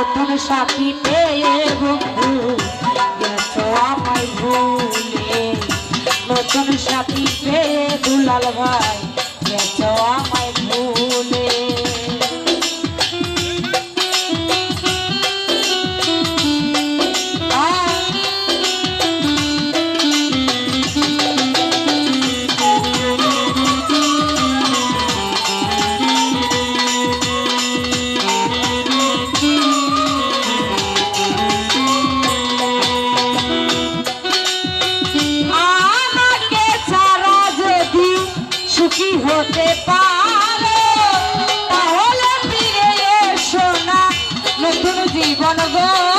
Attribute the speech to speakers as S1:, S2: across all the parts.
S1: নতুন সাথী পেয়ে বন্ধু, গেছ আমায় ভুলে। নতুন সাথী পেয়ে দুলাল ভাই, গেছ আমায় ভুলে। হতে পারো তাহলে ফিরে এসো না নতুন জীবন গড়।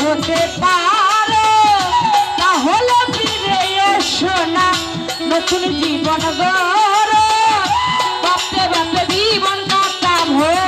S1: হতে পারো তাহলে দেখুন জীবন গর ভাবতে ভাবতে জীবন কাটাম হয়ে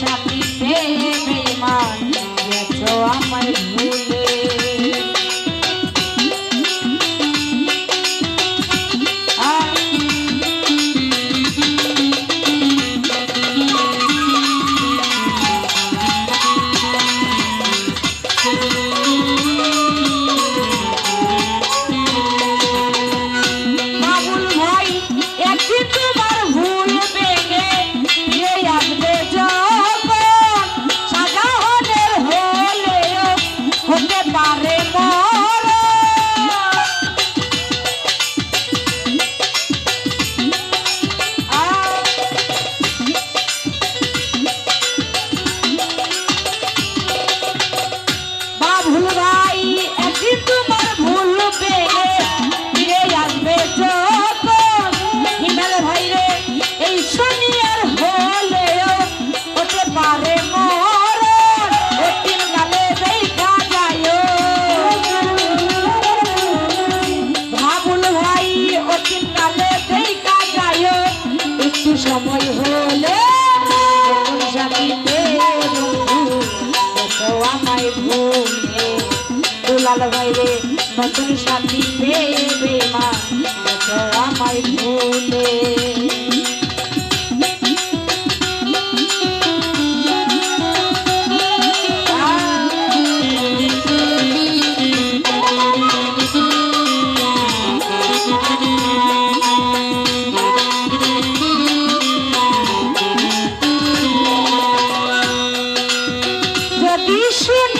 S1: সাথী বেমান আমার ভুল। লাল ভাইরে নতুন শান্তি পেয়ে মা আমায় ভুলে যদি শুনি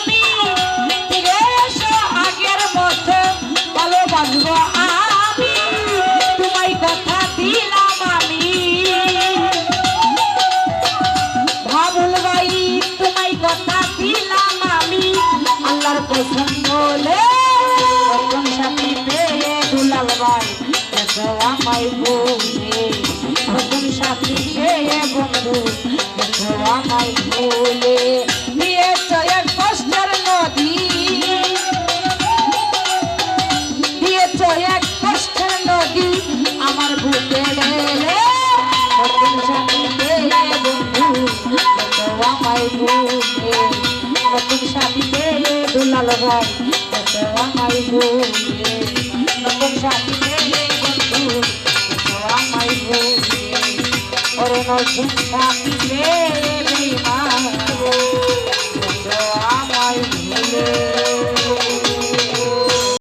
S1: আমায় ভুলে নিয়েছ এক কষ্টের নদী। দিয়েছ এক কষ্টের নদী। আমার বুকে আমায় ভুলে নতুন সাথীতে দুলাল ভাই আমায় ভুলে নতুন সাথীতে Fatima.